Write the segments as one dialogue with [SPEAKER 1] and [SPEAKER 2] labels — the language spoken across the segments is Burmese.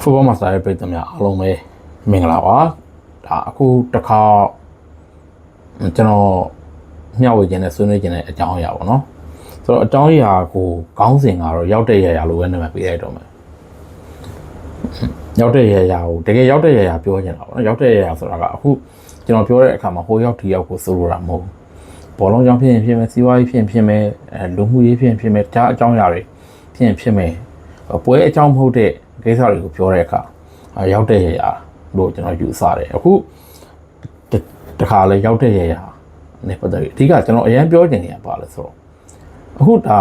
[SPEAKER 1] Football Master ရဲ့ပြည်သူများအားလုံးပဲမင်္ဂလာပါဒါအခုတစ်ခါကျွန်တော်မျှဝေခြင်းနဲ့ဆွေးနွေးခြင်းနဲ့အကြောင်းအရာပေါ့နော်ဆိုတော့အကြောင်းအရာကိုခေါင်းစဉ်ကတော့ရောက်တဲ့ရရာလို့ပဲနာမည်ပေးလိုက်တော့မယ်ရောက်တဲ့ရရာကိုတကယ်ရောက်တဲ့ရရာပြောချင်တာပေါ့နော်ရောက်တဲ့ရရာဆိုတာကအခုကျွန်တော်ပြောတဲ့အခါမှာဟိုရောက်ဒီရောက်ကိုဆိုလိုတာမဟုတ်ဘူးဘောလုံးကြောင့်ဖြစ်ရင်ဖြစ်မယ်စီးပွားရေးဖြစ်ရင်ဖြစ်မယ်အဲလူမှုရေးဖြစ်ရင်ဖြစ်မယ်တခြားအကြောင်းအရာတွေဖြစ်ရင်ဖြစ်မယ်ပွဲအကြောင်းမဟုတ်တဲ့ ကိစ္စတွေကိုပြောတဲ့အခါအာရောက်တဲ့ရရာလို့ကျွန်တော်ယူဆတယ်အခုတတခါလဲရောက်တဲ့ရရာနဲ့ပတ်သက်ပြီးအဓိကကျွန်တော်အရင်ပြောချင်နေတာပါလဲဆိုတော့အခုဒါ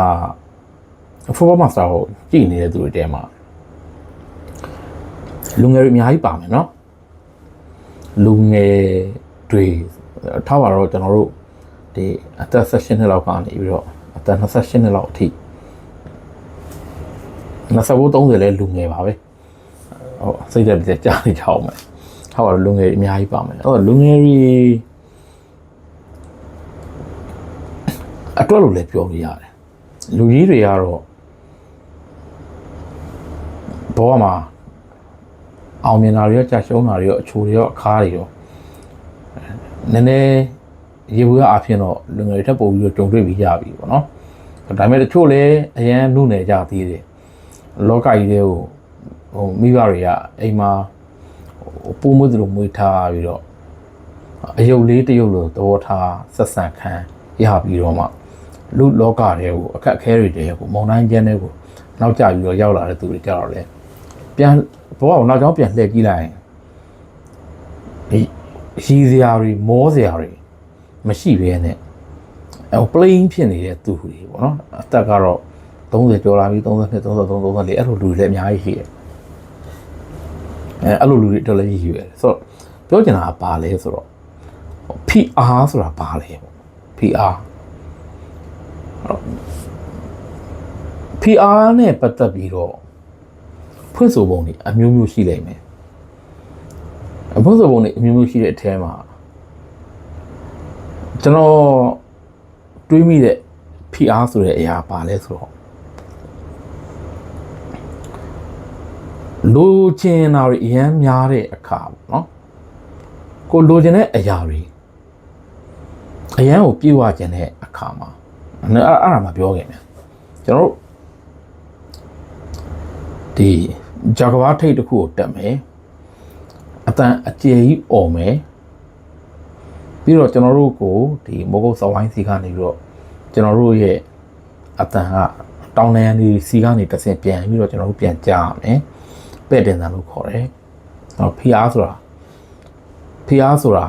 [SPEAKER 1] football master ကိုကြည့်နေတဲ့သူတွေတဲမှာလူငယ်တွေအများကြီးပါမယ်နော်လူငယ်တွေထားပါတော့ကျွန်တော်တို့ဒီအသက်16နှစ်လောက်ကနေပြီးတော့အသက်28နှစ်လောက်အထိ 29 30လဲလူငယ်ပါပဲဟုတ်စိတ်သက်သက်ကြားနေကြအောင်မယ်ထားပါတော့လူငယ်တွေအများကြီးပါမယ်ဟုတ်လူငယ်တွေအတွက်လို့လည်းပြောလို့ရတယ်လူကြီးတွေကတော့ဘောမှာအောင်မြင်တာတွေရောကြာရှုံးတာတွေရောအချိုတွေရောအခါတွေရောနည်းနည်းရေဘူးအဖြစ်တော့လူငယ်တွေထပ်ပို့ပြီးတော့ကြုံတွေ့ပြီးရပြီပေါ့နော်ဒါပေမဲ့တချို့လည်းအရန်နှုတ်နေကြသေးတယ် လောကကြီးတွေကိုဟိုမိဘတွေကအိမ်မှာဟိုပိုးမွေးသလိုမွေးထားပြီးတော့အယုတ်လေးတယုတ်လိုသဘောထားဆက်ဆံခံရပြီးတော့မှလူလောကတွေကိုအခက်အခဲတွေတွေကိုမုံတိုင်းကျန်းတွေကိုနောက်ကျပြီးတော့ရောက်လာတဲ့သူတွေကြတော့လေပြန်ဘောကနောက်ကျောင်းပြန်လှည့်ကြည့်လိုက်ရင်ဒီရီစရာတွေမောစရာတွေမရှိဘဲနဲ့အဲ plain ဖြစ်နေတဲ့သူတွေပေါ့နော်အသက်ကတော့ 30ကျော်လာပြီ32 33 34အဲ့လိုလူတွေလည်းအများကြီးရှိတယ်အဲအဲ့လိုလူတွေတော့လည်းရည်ရွယ်တယ်ဆိုတော့ပြောချင်တာကဘာလဲဆိုတော့ PR ဆိုတာဘာလဲပေါ့ PR PR နဲ့ပတ်သက်ပြီးတော့ဖွင့်ဆိုပုံတွေအမျိုးမျိုးရှိလိမ့်မယ်အဖွင့်ဆိုပုံတွေအမျိုးမျိုးရှိတဲ့အထဲမှာကျွန်တော်တွေးမိတဲ့ PR ဆိုတဲ့အရာပါလဲဆိုတော့ လိုချင်တာတွေအများများတဲ့အခါပေါ့နော်ကိုလိုချင်တဲ့အရာတွေအရန်ကိုပြေဝကျင်တဲ့အခါမှာအဲ့အဲ့အဲ့ဒါမှပြောခဲ့မယ်ကျွန်တော်တို့ဒီဂျာကဘာထိတ်တစ်ခုကိုတက်မယ်အတန်အကျယ်ကြီးអော်မယ်ပြီးတော့ကျွန်တော်တို့ကိုဒီမိုးကုတ်စဝိုင်းစီကနေပြီးတော့ကျွန်တော်တို့ရဲ့အတန်ကတောင်းတန်းလေးစီကနေတစ်ဆင့်ပြန်ပြီးတော့ကျွန်တော်တို့ပြန်ကြားရမယ် ပဲ့တင်တယ်လို့ခေါ်တယ်။တော့ PR ဆိုတာ PR ဆိုတာ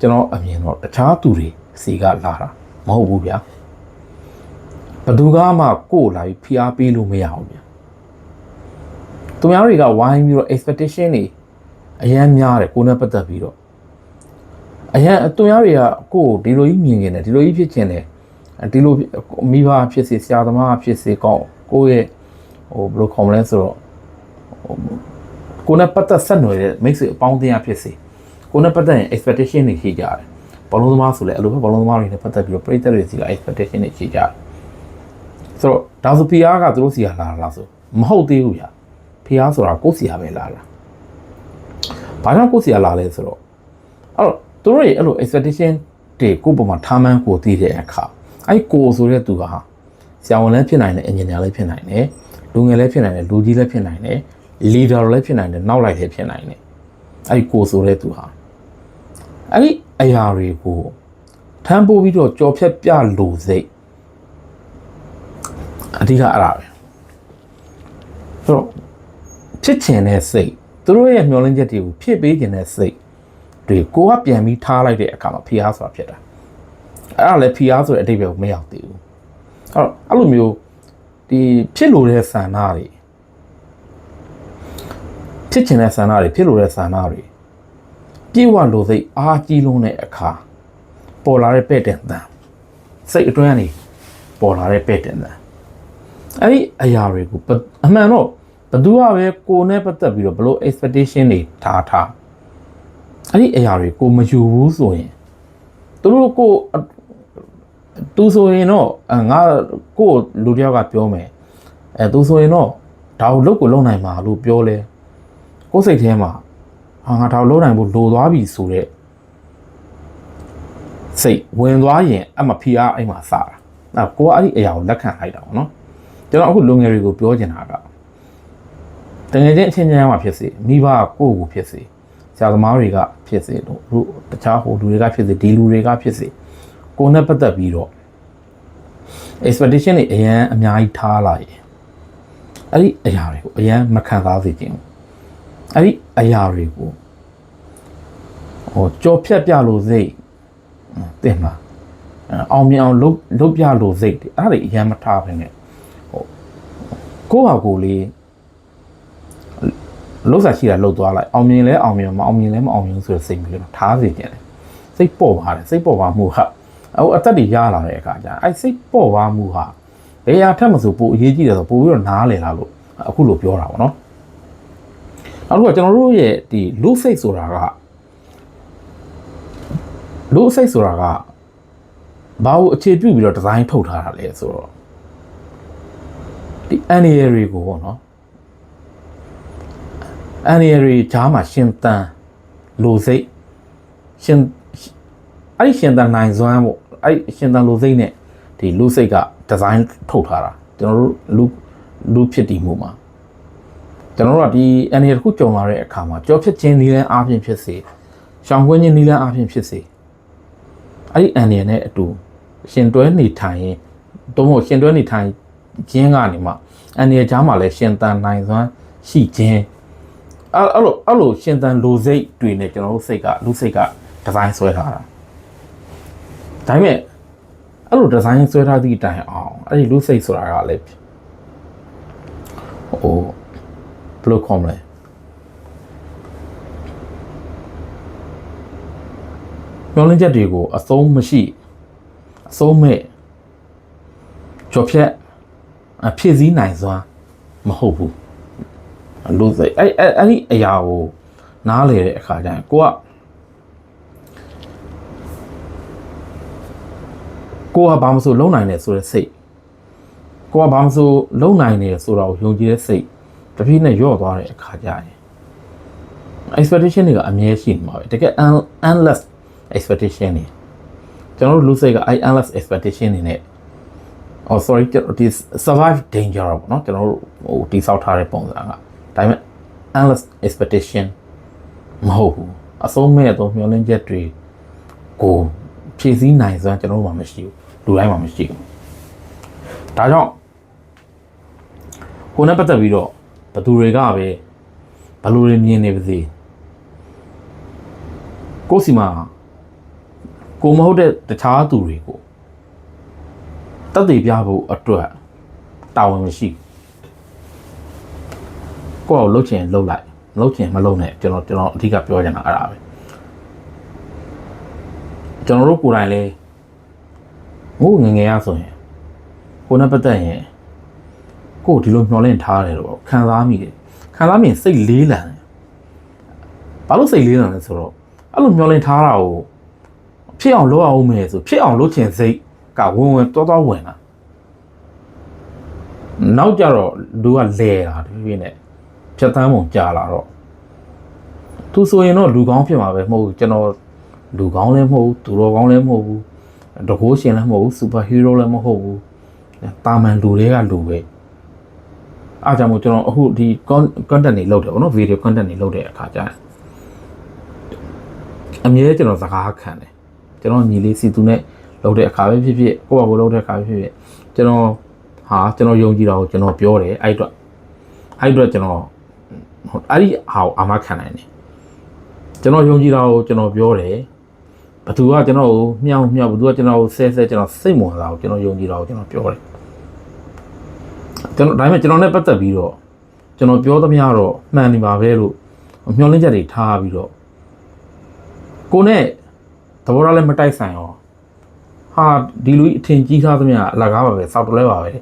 [SPEAKER 1] ကျွန်တော်အမြင်တော့တခြားသူတွေစီကလာတာမဟုတ်ဘူးဗျာ။ဘယ်သူကမှကိုယ်လာပြီး PR ပေးလို့မရဘူးဗျာ။သူများတွေကဝိုင်းပြီးတော့ expectation တွေအရန်များတယ်ကိုယ်နဲ့ပတ်သက်ပြီးတော့အရန်သူများတွေကကိုယ်ဒီလိုကြီးမြင်နေတယ်ဒီလိုကြီးဖြစ်ချင်တယ်ဒီလိုမိဘဖြစ်စေဆရာသမားဖြစ်စေကောင်းကိုယ့်ရဲ့ဟိုဘယ်လိုခေါ်မလဲဆိုတော့ ကိုယ်နဲ့ပတ်သက်ဆက်နွယ်တဲ့မိတ်ဆွေအပေါင်းအသင်းအဖြစ်စေကိုယ်နဲ့ပတ်သက်ရင် expectation တွေရှိကြတယ်ဘောလုံးသမားဆိုလည်းအဲ့လိုပဲဘောလုံးသမားတွေနဲ့ပတ်သက်ပြီးတော့ပရိသတ်တွေစီက expectation တွေရှိကြတယ်ဆိုတော့ဒါဆို PR ကသူတို့စီကလာတာလားဆိုမဟုတ်သေးဘူးဗျာ PR ဆိုတာကိုယ့်စီကပဲလာတာဘာကြောင့်ကိုယ့်စီကလာလဲဆိုတော့အဲ့တော့သူတို့ရဲ့အဲ့လို expectation တွေကိုယ့်ပုံမှာထားမှန်းကိုသိတဲ့အခါအဲ့ကိုဆိုတဲ့သူဟာဆရာဝန်လည်းဖြစ်နိုင်တယ် engineer လည်းဖြစ်နိုင်တယ်လူငယ်လည်းဖြစ်နိုင်တယ်လူကြီးလည်းဖြစ်နိုင်တယ် leader လည်းဖြစ်နိုင်တယ်နောက်လိုက်လည်းဖြစ်နိုင်တယ်အဲ့ကိုဆိုတဲ့သူဟာအဲ့ဒီအရာတွေကိုထမ်းပိုးပြီးတော့ကြော်ဖြတ်ပြလို့စိတ်အဓိကအဲ့ဒါပဲဆိုတော့ဖြစ်ချင်တဲ့စိတ်သူတို့ရဲ့မျှော်လင့်ချက်တွေကိုဖြစ်ပေးခြင်းတဲ့စိတ်တွေကိုကပြန်ပြီးထားလိုက်တဲ့အခါမှာဖိအားဆိုတာဖြစ်တာအဲ့ဒါလည်းဖိအားဆိုတဲ့အတိတ်ပဲကိုမရောက်သေးဘူးအဲ့တော့အဲ့လိုမျိုးဒီဖြစ်လို့တဲ့ဆန္ဒတွေ ဖြစ်ချင်တဲ့ဆန္ဒတွေဖြစ်လို့တဲ့ဆန္ဒတွေပြေဝလို့စိတ်အားကြီးလုံးတဲ့အခါပေါ်လာတဲ့ပဲ့တင်တန်စိတ်အတွင်းကနေပေါ်လာတဲ့ပဲ့တင်တန်အဲ့ဒီအရာတွေကိုအမှန်တော့ဘသူကပဲကိုယ်နဲ့ပတ်သက်ပြီးတော့ဘလို့ expectation တွေထားထားအဲ့ဒီအရာတွေကိုမယူဘူးဆိုရင်သူတို့ကိုသူဆိုရင်တော့ငါကိုလူတယောက်ကပြောမယ်အဲသူဆိုရင်တော့ဒါကိုလုတ်ကိုလုံနိုင်မှာလို့ပြောလဲ ကိုယ်စိတ်ထဲမှာဟာငါတော့လုံးနိုင်ဖို့လိုသွားပြီဆိုတော့စိတ်ဝင်သွားရင်အမဖီအားအိမ်မှာစတာအဲကိုကအဲ့ဒီအရာကိုလက်ခံလိုက်တာပေါ့နော်ကျွန်တော်အခုလူငယ်တွေကိုပြောချင်တာကတကယ်ချင်းအချင်းချင်းမှာဖြစ်စေမိဘကိုယ့်ကိုဖြစ်စေဆရာသမားတွေကဖြစ်စေတို့တို့တခြားဟိုလူတွေကဖြစ်စေဒီလူတွေကဖြစ်စေကိုယ်နဲ့ပတ်သက်ပြီးတော့ expectation တွေအရန်အများကြီးထားလိုက်ရင်အဲ့ဒီအရာတွေကိုအရန်မခံစားစေခြင်းဘူး အဲ့ဒီအရာတွေကိုဟိုကြော်ဖြတ်ပြလို့စိတ်တင်မှာအဲ့အောင်မြင်အောင်လုပ်လုပ်ပြလို့စိတ်တွေအဲ့ဒါတွေအရန်မထားဘဲနဲ့ဟိုကိုယ့်ဟာကိုယ်လေးလုံးစားရှိတာလှုပ်သွားလိုက်အောင်မြင်လဲအောင်မြင်မအောင်မြင်လဲမအောင်မြင်ဆိုတဲ့စိတ်မျိုးလေးထားစေခြင်းလေစိတ်ပေါ်ပါတယ်စိတ်ပေါ်ပါမှုဟာအခုအသက်တွေရလာတဲ့အခါကျအဲ့စိတ်ပေါ်ပါမှုဟာဘယ်ရာထက်မဆိုပိုအရေးကြီးတယ်ဆိုပိုပြီးတော့နားလည်လာလို့အခုလိုပြောတာပေါ့နော် နောက်တစ်ခုကကျွန်တော်တို့ရဲ့ဒီလူစိတ်ဆိုတာကလူစိတ်ဆိုတာကဘာလို့အခြေပြုပြီးတော့ဒီဇိုင်းထုတ်ထားတာလဲဆိုတော့ဒီ annual တွေကိုပေါ့နော် annual တွေဂျားမှာရှင်တန်လူစိတ်ရှင်အဲ့ဒီရှင်တန်နိုင်စွမ်းပေါ့အဲ့ဒီရှင်တန်လူစိတ်နဲ့ဒီလူစိတ်ကဒီဇိုင်းထုတ်ထားတာကျွန်တော်တို့လူလူဖြစ်တည်မှုမှာ ကျွန်တော်တို့ကဒီ annual တစ်ခုကြုံလာတဲ့အခါမှာကြောဖြစ်ခြင်းနည်းလမ်းအားဖြင့်ဖြစ်စေရှောင်ကွင်းခြင်းနည်းလမ်းအားဖြင့်ဖြစ်စေအဲ့ဒီ annual နဲ့အတူရှင်တွဲနေထိုင်ရင်တော့မဟုတ်ရှင်တွဲနေထိုင်ခြင်းကနေမှ annual ကြားမှာလည်းရှင်တန်နိုင်စွမ်းရှိခြင်းအဲ့အဲ့လိုအဲ့လိုရှင်တန်လိုစိတ်တွေနဲ့ကျွန်တော်တို့စိတ်ကလူစိတ်ကဒီဇိုင်းဆွဲထားတာဒါပေမဲ့အဲ့လိုဒီဇိုင်းဆွဲထားသည့်တိုင်အောင်အဲ့ဒီလူစိတ်ဆိုတာကလည်းဟို ဘယ်လိုခေါ်မလဲပြောင်းလဲချက်တွေကိုအဆုံးမရှိအဆုံးမဲ့ကြော်ဖြတ်အဖြစ်စည်းနိုင်စွမ်းမဟုတ်ဘူးလူစိတ်အဲ့အဲ့အဲ့ဒီအရာကိုနားလေတဲ့အခါကျရင်ကိုကကိုကဘာမှမဆိုလုံနိုင်တယ်ဆိုတဲ့စိတ်ကိုကဘာမှမဆိုလုံနိုင်တယ်ဆိုတော့ယုံကြည်တဲ့စိတ် တဖြည်းနဲ့ယော့သွားတဲ့အခါကျရင် expectation တွေကအမြဲရှိနေမှာပဲတကယ် endless expectation တွေကျွန်တော်တို့လူစိတ်ကအဲ့ endless expectation တွေနဲ့ oh sorry ကျွန်တော်ဒီ survive danger ပေါ့နော်ကျွန်တော်တို့ဟိုတိဆောက်ထားတဲ့ပုံစံကဒါပေမဲ့ endless expectation မဟုတ်ဘူးအဆုံးမဲ့တော့မျောလင်းချက်တွေကိုဖြည့်ဆည်းနိုင်စွမ်းကျွန်တော်တို့မှမရှိဘူးလူတိုင်းမှမရှိဘူးဒါကြောင့်ကိုယ်နဲ့ပတ်သက်ပြီးတော့ ဘသူတွေကပဲဘလူတွေမြင်နေပါစေကိုယ်စီမှာကိုမဟုတ်တဲ့တခြားသူတွေကိုတက်တည်ပြဖို့အတွက်တာဝန်မရှိကိုယ့်ကိုလှုပ်ချင်လှုပ်လိုက်မလှုပ်ချင်မလှုပ်နဲ့ကျွန်တော်ကျွန်တော်အဓိကပြောချင်တာအဲ့ဒါပဲကျွန်တော်တို့ကိုယ်တိုင်လဲငို့ငယ်ငယ်ရဆိုရင်ကိုယ်နဲ့ပတ်သက်ရင် ကိုယ်ဒီလိုမျောလင့်ထားတယ်တော့ခံစားမိတယ်ခံစားမိရင်စိတ်လေးလံတယ်ဘာလို့စိတ်လေးလံလဲဆိုတော့အဲ့လိုမျောလင့်ထားတာကိုဖြစ်အောင်လုပ်အောင်မယ်ဆိုဖြစ်အောင်လုပ်ချင်စိတ်ကဝင်ဝင်တောတောဝင်လာနောက်ကြတော့လူကလဲတာတဖြည်းဖြည်းနဲ့ဖြတ်သန်းပုံကြာလာတော့သူဆိုရင်တော့လူကောင်းဖြစ်မှာပဲမဟုတ်ဘူးကျွန်တော်လူကောင်းလည်းမဟုတ်ဘူးသူတော်ကောင်းလည်းမဟုတ်ဘူးတကိုးရှင်လည်းမဟုတ်ဘူးစူပါဟီးရိုးလည်းမဟုတ်ဘူးတာမန်လူတွေကလူပဲ အားကြောင့်မို့ကျွန်တော်အခုဒီ content တွေလုပ်တယ်ဗောနော် video content တွေလုပ်တဲ့အခါကျရင်အမြဲကျွန်တော်စကားခံတယ်ကျွန်တော်ညီလေးစီသူနဲ့လုပ်တဲ့အခါပဲဖြစ်ဖြစ်ကိုယ့်ဘာကိုလုပ်တဲ့အခါပဲဖြစ်ဖြစ်ကျွန်တော်ဟာကျွန်တော်ယုံကြည်တာကိုကျွန်တော်ပြောတယ်အဲ့အတွက်အဲ့အတွက်ကျွန်တော်အဲ့ဒီဟာကိုအာမခံနိုင်တယ်ကျွန်တော်ယုံကြည်တာကိုကျွန်တော်ပြောတယ်ဘသူကကျွန်တော်ကိုမြောက်မြောက်ဘသူကကျွန်တော်ကိုဆဲဆဲကျွန်တော်စိတ်ဝင်စားကိုကျွန်တော်ယုံကြည်တာကိုကျွန်တော်ပြောတယ် ကျွန်တော်ဒါပေမဲ့ကျွန်တော်နဲ့ပတ်သက်ပြီးတော့ကျွန်တော်ပြောသမျှတော့မှန်နေပါပဲလို့မျှော်လင့်ချက်တွေထားပြီးတော့ကိုနဲ့သဘောထားလည်းမတိုက်ဆိုင်အောင်ဟာဒီလူကြီးအထင်ကြီးထားသမျှအလကားပါပဲစောက်တလဲပါပဲအဲ့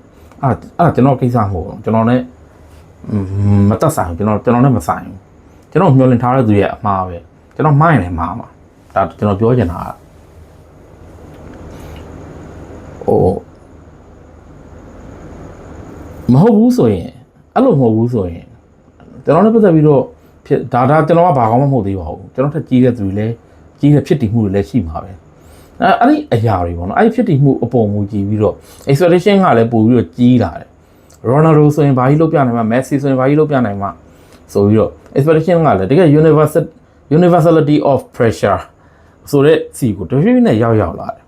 [SPEAKER 1] အဲ့ကျွန်တော်ကိစ္စမဟုတ်ဘူးကျွန်တော်နဲ့မတက်ဆိုင်ဘူးကျွန်တော်ကျွန်တော်နဲ့မဆိုင်ဘူးကျွန်တော်မျှော်လင့်ထားတဲ့သူရဲ့အမှားပဲကျွန်တော်မှားရင်လည်းမှားမှာဒါကျွန်တော်ပြောချင်တာဟို မဟုတ်ဘူးဆိုရင်အဲ့လိုမဟုတ်ဘူးဆိုရင်ကျွန်တော်လည်းပတ်သက်ပြီးတော့ဖြစ်ဒါဒါကျွန်တော်ကဘာကောင်းမှမဟုတ်သေးပါဘူးကျွန်တော်ထက်ကြီးတဲ့သူတွေလည်းကြီးတဲ့ဖြစ်တည်မှုတွေလည်းရှိမှာပဲအဲအဲ့ဒီအရာတွေပေါ့နော်အဲ့ဒီဖြစ်တည်မှုအပေါ်မူကြည့်ပြီးတော့ expectation ကလည်းပို့ပြီးတော့ကြီးလာတယ် Ronaldo ဆိုရင်ဘာကြီးလုပ်ပြနိုင်မှာ Messi ဆိုရင်ဘာကြီးလုပ်ပြနိုင်မှာဆိုပြီးတော့ expectation ကလည်းတကယ် universal universality of pressure ဆိုတဲ့စီကိုတဖြည်းဖြည်းနဲ့ရောက်ရောက်လာတယ်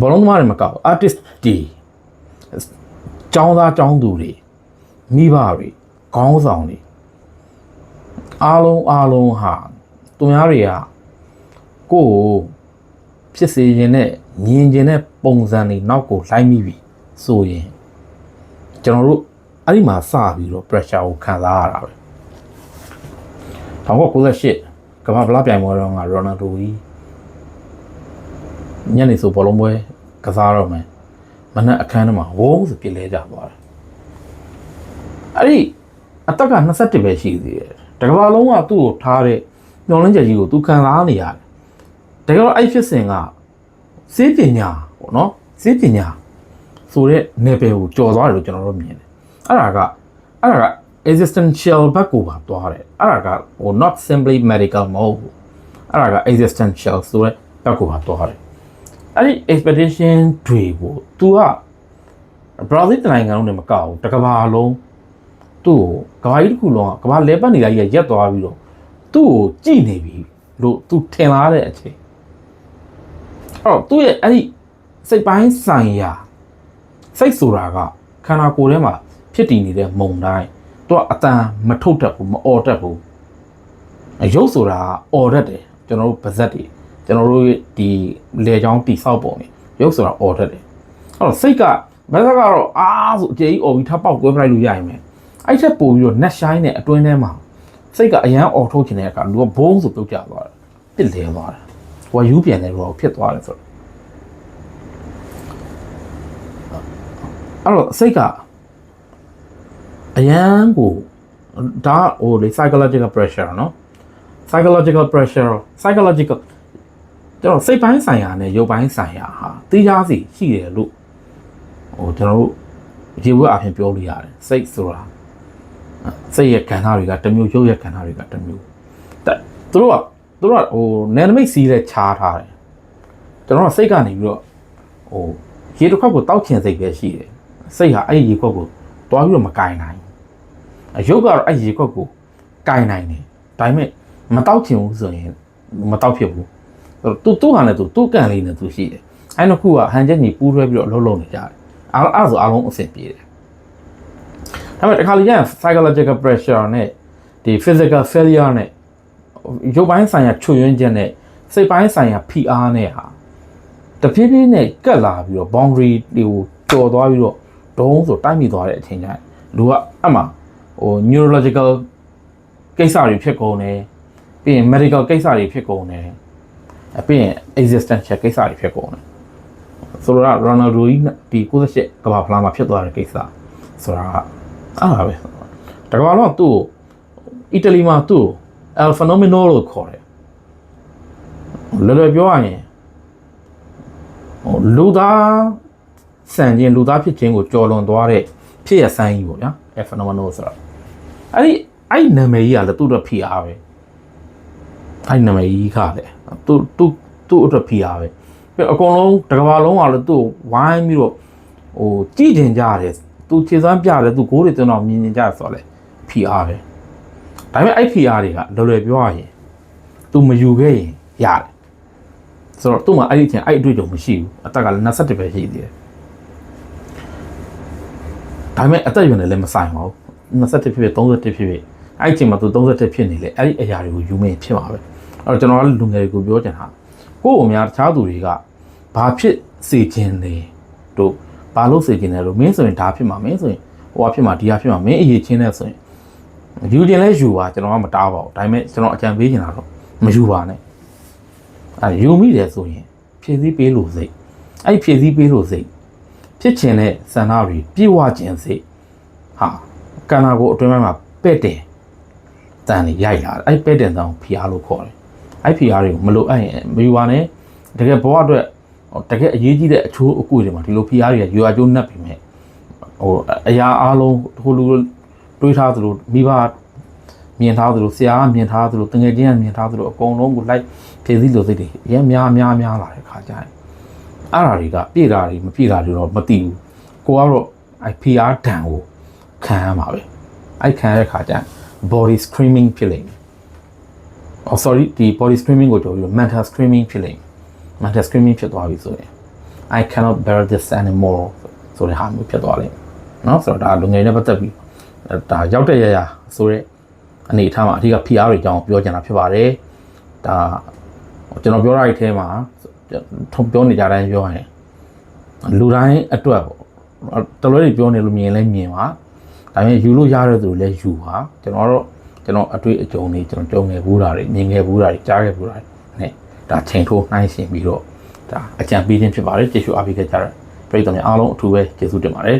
[SPEAKER 1] ဘောလုံးသမားတွေမကောက် artist တွေ ကျောင်းသားကျောင်းသူတွေမိဘတွေခေါင်းဆောင်တွေအားလုံးအားလုံးဟာသူများတွေကကိုယ့်ကိုဖြစ်စေခြင်းနဲ့မြင်ခြင်းနဲ့ပုံစံတွေနောက်ကိုလိုက်မိပြီဆိုရင်ကျွန်တော်တို့အဲ့ဒီမှာစပြီးတော့ pressure ကိုခံစားရတာပဲ1998ကမ္ဘာဗလာပြိုင်ပွဲတော့ကရိုနယ်ဒိုကြီးညနေဆိုဘောလုံးပွဲကစားတော့မယ် မနက်အခန်းထဲမှာဝုန်းဆိုပြစ်လဲကြသွားတယ်အဲ့ဒီအသက်က21ပဲရှိသေးတယ်တကဘာလုံးကသူ့ကိုထားတဲ့ညောင်းလင်းချက်ကြီးကိုသူခံစားနေရတယ်တကယ်တော့အဲ့ဖြစ်စဉ်ကစေးပညာပေါ့နော်စေးပညာဆိုတဲ့ level ကိုကျော်သွားတယ်လို့ကျွန်တော်တို့မြင်တယ်အဲ့ဒါကအဲ့ဒါက existential ဘက်ကိုပါသွားတယ်အဲ့ဒါကဟို not simply medical မဟုတ်ဘူးအဲ့ဒါက existential ဆိုတဲ့ဘက်ကိုပါသွားတယ် အဲ့ဒီ expectation တွေကို तू က Brazil တနိုင်ငံလုံးနဲ့မကောက်ဘူးတစ်ကမ္ဘာလုံးသူ့ကိုကမ္ဘာကြီးတစ်ခုလုံးကကမ္ဘာလဲပတ်နေတာကြီးကရက်သွားပြီးတော့သူ့ကိုကြည်နေပြီလို့ तू ထင်လာတဲ့အချိန်အဲ့တော့သူ့ရဲ့အဲ့ဒီစိတ်ပိုင်းဆိုင်ရာစိတ်ဆိုတာကခန္ဓာကိုယ်ထဲမှာဖြစ်တည်နေတဲ့မုံတိုင်းသူကအတန်မထုတ်တတ်ဘူးမអော်တတ်ဘူးအရုပ်ဆိုတာကអော်တတ်တယ်ကျွန်တော်တို့ပါဇက်တွေ ကျွန်တော်တို့ဒီလေချောင်းတိဆောက်ပုံတွေရုပ်ဆိုတာអော်တတ်တယ်အဲ့တော့စိတ်ကဘယ်သက်ကတော့အားဆိုအကျေကြီးអော်ပြီးထပ်ပေါက်ကွဲပလိုက်လို့ရရင်မယ်အဲ့ထက်ပို့ပြီးတော့နက်ရှိုင်းတဲ့အတွင်းထဲမှာစိတ်ကအရန်អော်ထုတ်ခြင်းတဲ့အခါလူကဘုံဆိုပြုတ်ကျသွားတယ်ပစ်လဲသွားတယ်ဟိုကယူပြန်တယ်တော့ဖြစ်သွားတယ်ဆိုတော့အဲ့တော့စိတ်ကအရန်ကိုဒါဟိုလေ psychological pressure เนาะ psychological pressure psychological ကျွန်တော်စိတ်ပိုင်းဆိုင်ရာနဲ့ရုပ်ပိုင်းဆိုင်ရာဟာသိကြစီရှိတယ်လို့ဟိုကျွန်တော်တို့ရေဝဲအဖြစ်ပြောလို့ရတယ်စိတ်ဆိုတာစိတ်ရဲ့ကဏ္ဍတွေကတစ်မျိုးရုပ်ရဲ့ကဏ္ဍတွေကတစ်မျိုးတဲ့သူတို့ကသူတို့ကဟိုနယ်နမိတ်စီးတဲ့ခြားထားတယ်ကျွန်တော်ကစိတ်ကနေပြီးတော့ဟိုရေတစ်ခွက်ကိုတောက်ချင်စိတ်ပဲရှိတယ်စိတ်ဟာအဲ့ဒီရေခွက်ကိုတွားပြီးတော့မကင်နိုင်အယုတ်ကတော့အဲ့ဒီရေခွက်ကိုကင်နိုင်တယ်ဒါပေမဲ့မတောက်ချင်ဘူးဆိုရင်မတောက်ဖြစ်ဘူး သူသူ့ဟာနဲ့သူသူ့ကန်လေးနဲ့သူရှိတယ်အဲ့နှစ်ခုကဟန်ချက်ညီပူးတွဲပြီးတော့အလုံးလုံးနေကြတယ်အားအဲ့ဆိုအားလုံးအဆင်ပြေတယ်ဒါပေမဲ့တစ်ခါလေကျရင် psychological pressure နဲ့ဒီ physical failure နဲ့ရုပ်ပိုင်းဆိုင်ရာချွတ်ယွင်းချက်နဲ့စိတ်ပိုင်းဆိုင်ရာဖိအားနဲ့ဟာတဖြည်းဖြည်းနဲ့ကတ်လာပြီးတော့ boundary တွေကိုကျော်သွားပြီးတော့ဒုံးဆိုတိုက်မိသွားတဲ့အချိန်ကျရင်လူကအမှဟို neurological ကိစ္စတွေဖြစ်ကုန်တယ်ပြီးရင် medical ကိစ္စတွေဖြစ်ကုန်တယ်အ ပြီးရင် existential ကိစ္စတွေဖြစ်ကုန်တယ်ဆိုတော့ Ronaldo ကြီးဒီ98ကမ္ဘာဖလားမှာဖြစ်သွားတဲ့ကိစ္စဆိုတာကအားပါပဲတကယ်တော့သူ့အီတလီမှာသူ့ El Fenomeno လို့ခေါ်တယ်လွယ်လွယ်ပြောရရင်ဟိုလူသားစံခြင်းလူသားဖြစ်ခြင်းကိုကြော်လွန်သွားတဲ့ဖြစ်ရဆိုင်ကြီးပေါ့ဗျာ El Fenomeno ဆိုတာအဲ့ဒီအဲ့ဒီနာမည်ကြီးကလည်းသူ့အတွက်ဖိအားပဲ အဲ့ဒီနာမည်ကြီးခါတယ်သူသူသူ့အတွက်ဖိအားပဲပြီးအကုန်လုံးတစ်ကမ္ဘာလုံးကလည်းသူ့ဝိုင်းပြီးတော့ဟိုကြည်ကျင်ကြတယ်သူခြေစမ်းပြတယ်သူဂိုးတွေတင်တော့မြင်မြင်ကြတယ်ဆိုတော့လေဖိအားပဲဒါပေမဲ့အဲ့ဖိအားတွေကလွယ်လွယ်ပြောရရင် तू မယူခဲ့ရင်ရတယ်ဆိုတော့သူ့မှာအဲ့ဒီချင်းအဲ့အတွေ့အကြုံမရှိဘူးအသက်ကလည်း21ပဲရှိသေးတယ်ဒါပေမဲ့အသက်အရွယ်နဲ့လည်းမဆိုင်ပါဘူး21ဖြစ်ဖြစ်31ဖြစ်ဖြစ်အဲ့ဒီချိန်မှာ तू 31ဖြစ်နေလေအဲ့ဒီအရာတွေကိုယူမင်းဖြစ်မှာပဲ အဲ့တော့ကျွန်တော်ကလူငယ်တွေကိုပြောချင်တာကိုယ့်အများတခြားသူတွေကဘာဖြစ်စေခြင်းလဲတို့ဘာလို့စေခြင်းလဲလို့မင်းဆိုရင်ဒါဖြစ်မှာမင်းဆိုရင်ဟိုဟာဖြစ်မှာဒီဟာဖြစ်မှာမင်းအရေးချင်းနဲ့ဆိုရင်ယူခြင်းလဲယူပါကျွန်တော်ကမတားပါဘူးဒါပေမဲ့ကျွန်တော်အကြံပေးချင်တာတော့မယူပါနဲ့အဲယူမိတယ်ဆိုရင်ဖြည့်ဆည်းပေးလို့စိတ်အဲ့ဖြည့်ဆည်းပေးလို့စိတ်ဖြစ်ခြင်းတဲ့ဆန္ဒတွေပြေဝခြင်းစိတ်ဟာကန္နာကိုအတွင်းပိုင်းမှာပဲ့တယ်တန်နေရိုက်လာတယ်အဲ့ပဲ့တယ်တောင်ဖျားလို့ခေါ်တယ် အဲ့ဖျားတွေကိုမလိုအပ်ရင်မယူပါနဲ့တကယ်ဘဝအတွက်တကယ်အရေးကြီးတဲ့အချိုးအကွေတွေမှာဒီလိုဖျားတွေကယူအကျိုးနှက်ပြီမဲ့ဟိုအရာအားလုံးဟိုလူတွေးထားသလိုမိဘမြင်ထားသလိုဆရာကမြင်ထားသလိုတငယ်ချင်းကမြင်ထားသလိုအကုန်လုံးကိုလိုက်ဖြည့်စည်းလို့စိတ်တွေအရင်များများများလာတဲ့ခါကျရင်အဲ့ဓာတွေကပြည့်တာတွေမပြည့်တာတွေတော့မသိဘူးကိုကတော့အဲ့ PR ဒဏ်ကိုခံရမှာပဲအဲ့ခံရတဲ့ခါကျရင် body screaming ဖြစ်လိမ့်မယ် oh sorry ဒီ body screaming ကိုကြော်ပြီးတော့ mental screaming ဖြစ်လိမ့်မယ် mental screaming ဖြစ်သွားပြီဆိုရင် I cannot bear this anymore ဆိုတဲ့ဟာမျိုးဖြစ်သွားလိမ့်မယ်เนาะဆိုတော့ဒါလူငယ်နဲ့ပတ်သက်ပြီးအဲဒါရောက်တဲ့ရရဆိုတဲ့အနေအထားမှာအဓိက PR တွေအကြောင်းပြောချင်တာဖြစ်ပါတယ်ဒါကျွန်တော်ပြောရတဲ့အထဲမှာထုံပြောနေကြတိုင်းပြောရင်လူတိုင်းအတွက်ပေါ့တလွဲတွေပြောနေလို့မြင်လဲမြင်ပါဒါပေမဲ့ယူလို့ရတဲ့သူတွေလည်းယူပါကျွန်တော်တော့ ကျွန်တော်အတွေ့အကြုံတွေကျွန်တော်ကြုံငယ်ဘူးတာတွေမြင်ငယ်ဘူးတာတွေကြားခဲ့ဘူးတာတွေနဲ့ဒါချိန်ထိုးနှိုင်းရှင်ပြီးတော့ဒါအကြံပေးခြင်းဖြစ်ပါတယ်ကျေးဇူးအားပေးခဲ့ကြတဲ့ပရိသတ်များအားလုံးအထူးပဲကျေးဇူးတင်ပါတယ်